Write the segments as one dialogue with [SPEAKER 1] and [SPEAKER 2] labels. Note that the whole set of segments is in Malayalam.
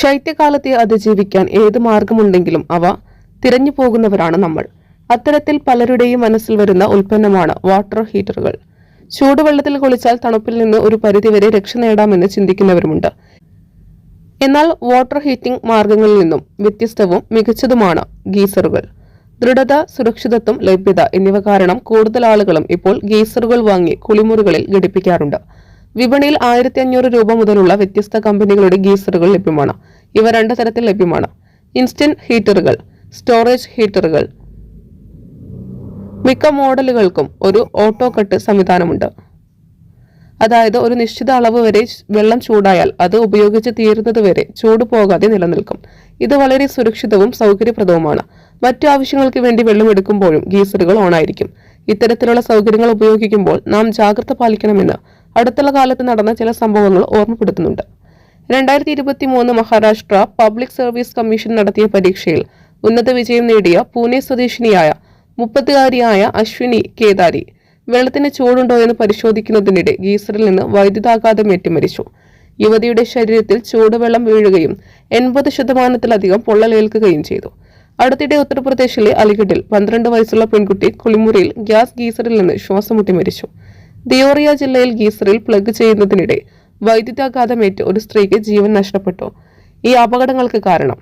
[SPEAKER 1] ശൈത്യകാലത്തെ അതിജീവിക്കാൻ ഏത് മാർഗമുണ്ടെങ്കിലും അവ തിരഞ്ഞു പോകുന്നവരാണ് നമ്മൾ. അത്തരത്തിൽ പലരുടെയും മനസ്സിൽ വരുന്ന ഉൽപ്പന്നമാണ് വാട്ടർ ഹീറ്ററുകൾ. ചൂടുവെള്ളത്തിൽ കുളിച്ചാൽ തണുപ്പിൽ നിന്ന് ഒരു പരിധിവരെ രക്ഷ നേടാമെന്ന് ചിന്തിക്കുന്നവരുമുണ്ട്. എന്നാൽ വാട്ടർ ഹീറ്റിംഗ് മാർഗങ്ങളിൽ നിന്നും വ്യത്യസ്തവും മികച്ചതുമാണ് ഗീസറുകൾ. ദൃഢത സുരക്ഷിതത്വം ലഭ്യത എന്നിവ കാരണം കൂടുതൽ ആളുകളും ഇപ്പോൾ ഗീസറുകൾ വാങ്ങി കുളിമുറികളിൽ ഘടിപ്പിക്കാറുണ്ട്. വിപണിയിൽ ആയിരത്തി അഞ്ഞൂറ് രൂപ മുതലുള്ള വ്യത്യസ്ത കമ്പനികളുടെ ഗീസറുകൾ ലഭ്യമാണ്. ഇവ രണ്ട് തരത്തിൽ ലഭ്യമാണ്. ഇൻസ്റ്റന്റ് ഹീറ്ററുകൾ സ്റ്റോറേജ് ഹീറ്ററുകൾ മിക്ക മോഡലുകൾക്കും ഒരു ഓട്ടോ കട്ട് സംവിധാനമുണ്ട്. അതായത് ഒരു നിശ്ചിത അളവ് വരെ വെള്ളം ചൂടായാൽ അത് ഉപയോഗിച്ച് തീരുന്നത് വരെ ചൂട് പോകാതെ നിലനിൽക്കും. ഇത് വളരെ സുരക്ഷിതവും സൗകര്യപ്രദവുമാണ്. മറ്റു ആവശ്യങ്ങൾക്ക് വേണ്ടി വെള്ളം എടുക്കുമ്പോഴും ഗീസറുകൾ ഓണായിരിക്കും. ഇത്തരത്തിലുള്ള സൗകര്യങ്ങൾ ഉപയോഗിക്കുമ്പോൾ നാം ജാഗ്രത പാലിക്കണമെന്ന് അടുത്തുള്ള കാലത്ത് നടന്ന ചില സംഭവങ്ങൾ ഓർമ്മപ്പെടുത്തുന്നുണ്ട്. രണ്ടായിരത്തി ഇരുപത്തി മൂന്ന് മഹാരാഷ്ട്ര പബ്ലിക് സർവീസ് കമ്മീഷൻ നടത്തിയ പരീക്ഷയിൽ ഉന്നത വിജയം നേടിയ പൂനെ സ്വദേശിനിയായ മുപ്പത്തുകാരിയായ അശ്വിനി കേദാരി വെള്ളത്തിന് ചൂടുണ്ടോ എന്ന് പരിശോധിക്കുന്നതിനിടെ ഗീസറിൽ നിന്ന് വൈദ്യുതാഘാതം ഏറ്റുമരിച്ചു. യുവതിയുടെ ശരീരത്തിൽ ചൂടുവെള്ളം വീഴുകയും എൺപത് ശതമാനത്തിലധികം പൊള്ളലേൽക്കുകയും ചെയ്തു. അടുത്തിടെ ഉത്തർപ്രദേശിലെ അലിഗഡിൽ പന്ത്രണ്ട് വയസ്സുള്ള പെൺകുട്ടി കുളിമുറിയിൽ ഗ്യാസ് ഗീസറിൽ നിന്ന് ശ്വാസമുട്ടി മരിച്ചു. ദിയോറിയ ജില്ലയിൽ ഗീസറിൽ പ്ലഗ് ചെയ്യുന്നതിനിടെ വൈദ്യുതാഘാതമേറ്റ് ഒരു സ്ത്രീക്ക് ജീവൻ നഷ്ടപ്പെട്ടു. ഈ അപകടങ്ങൾക്ക് കാരണം.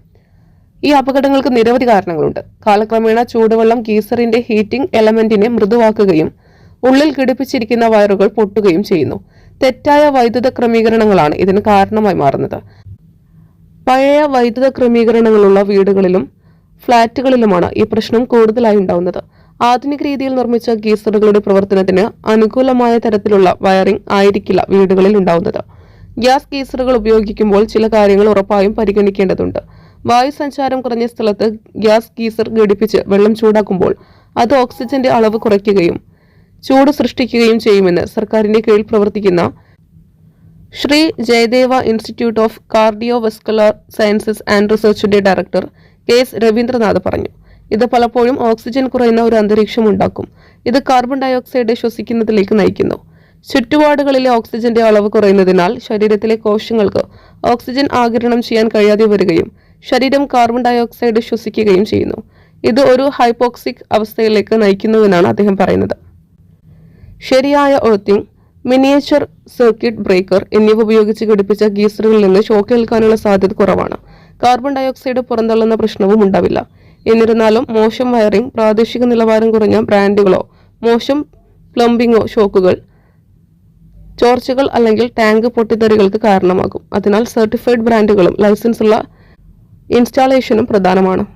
[SPEAKER 1] ഈ അപകടങ്ങൾക്ക് നിരവധി കാരണങ്ങളുണ്ട്. കാലക്രമേണ ചൂടുവെള്ളം ഗീസറിന്റെ ഹീറ്റിംഗ് എലമെന്റിനെ മൃദുവാക്കുകയും ഉള്ളിൽ ഘടിപ്പിച്ചിരിക്കുന്ന വയറുകൾ പൊട്ടുകയും ചെയ്യുന്നു. തെറ്റായ വൈദ്യുത ക്രമീകരണങ്ങളാണ് ഇതിന് കാരണമായി മാറുന്നത്. പഴയ വൈദ്യുത ക്രമീകരണങ്ങളുള്ള വീടുകളിലും ഫ്ളാറ്റുകളിലുമാണ് ഈ പ്രശ്നം കൂടുതലായി ഉണ്ടാവുന്നത്. ആധുനിക രീതിയിൽ നിർമ്മിച്ച ഗീസറുകളുടെ പ്രവർത്തനത്തിന് അനുകൂലമായ തരത്തിലുള്ള വയറിംഗ് ആയിരിക്കില്ല വീടുകളിൽ ഉണ്ടാവുന്നത്. ഗ്യാസ് ഗീസറുകൾ ഉപയോഗിക്കുമ്പോൾ ചില കാര്യങ്ങൾ ഉറപ്പായും പരിഗണിക്കേണ്ടതുണ്ട്. വായു സഞ്ചാരം കുറഞ്ഞ സ്ഥലത്ത് ഗ്യാസ് ഗീസർ ഘടിപ്പിച്ച് വെള്ളം ചൂടാക്കുമ്പോൾ അത് ഓക്സിജന്റെ അളവ് കുറയ്ക്കുകയും ചൂട് സൃഷ്ടിക്കുകയും ചെയ്യുമെന്ന് സർക്കാരിന്റെ കീഴിൽ പ്രവർത്തിക്കുന്ന Shri Jayadeva institute of cardio vascular sciences and റിസർച്ചിന്റെ director K S Ravindranath പറഞ്ഞു. ഇത് പലപ്പോഴും ഓക്സിജൻ കുറയുന്ന ഒരു അന്തരീക്ഷം ഉണ്ടാക്കും. ഇത് കാർബൺ ഡയോക്സൈഡ് ശ്വസിക്കുന്നതിലേക്ക് നയിക്കുന്നു. ചുറ്റുപാടുകളിലെ ഓക്സിജന്റെ അളവ് കുറയുന്നതിനാൽ ശരീരത്തിലെ കോശങ്ങൾക്ക് ഓക്സിജൻ ആകിരണം ചെയ്യാൻ കഴിയാതെ വരികയും ശരീരം കാർബൺ ഡയോക്സൈഡ് ശ്വസിക്കുകയും ചെയ്യുന്നു. ഇത് ഒരു ഹൈപ്പോക്സിക് അവസ്ഥയിലേക്ക് നയിക്കുന്നുവെന്നാണ് അദ്ദേഹം പറയുന്നത്. ശരിയായ എർത്തിങ് മിനിയേച്ചർ സർക്യൂട്ട് ബ്രേക്കർ എന്നിവ ഉപയോഗിച്ച് ഘടിപ്പിച്ച ഗീസറുകളിൽ നിന്ന് ഷോക്ക് ഏൽക്കാനുള്ള സാധ്യത കുറവാണ്. കാർബൺ ഡയോക്സൈഡ് പുറന്തള്ളുന്ന പ്രശ്നവും ഉണ്ടാവില്ല. എന്നിരുന്നാലും മോശം വയറിംഗ് പ്രാദേശിക നിലവാരം കുറഞ്ഞ ബ്രാൻഡുകളോ മോശം പ്ലംബിങ്ങോ ഷോക്കുകൾ ചോർച്ചകൾ അല്ലെങ്കിൽ ടാങ്ക് പൊട്ടിത്തെറികൾക്ക് കാരണമാകും. അതിനാൽ സർട്ടിഫൈഡ് ബ്രാൻഡുകളും ലൈസൻസ് ഉള്ള ഇൻസ്റ്റാളേഷനും പ്രധാനമാണ്.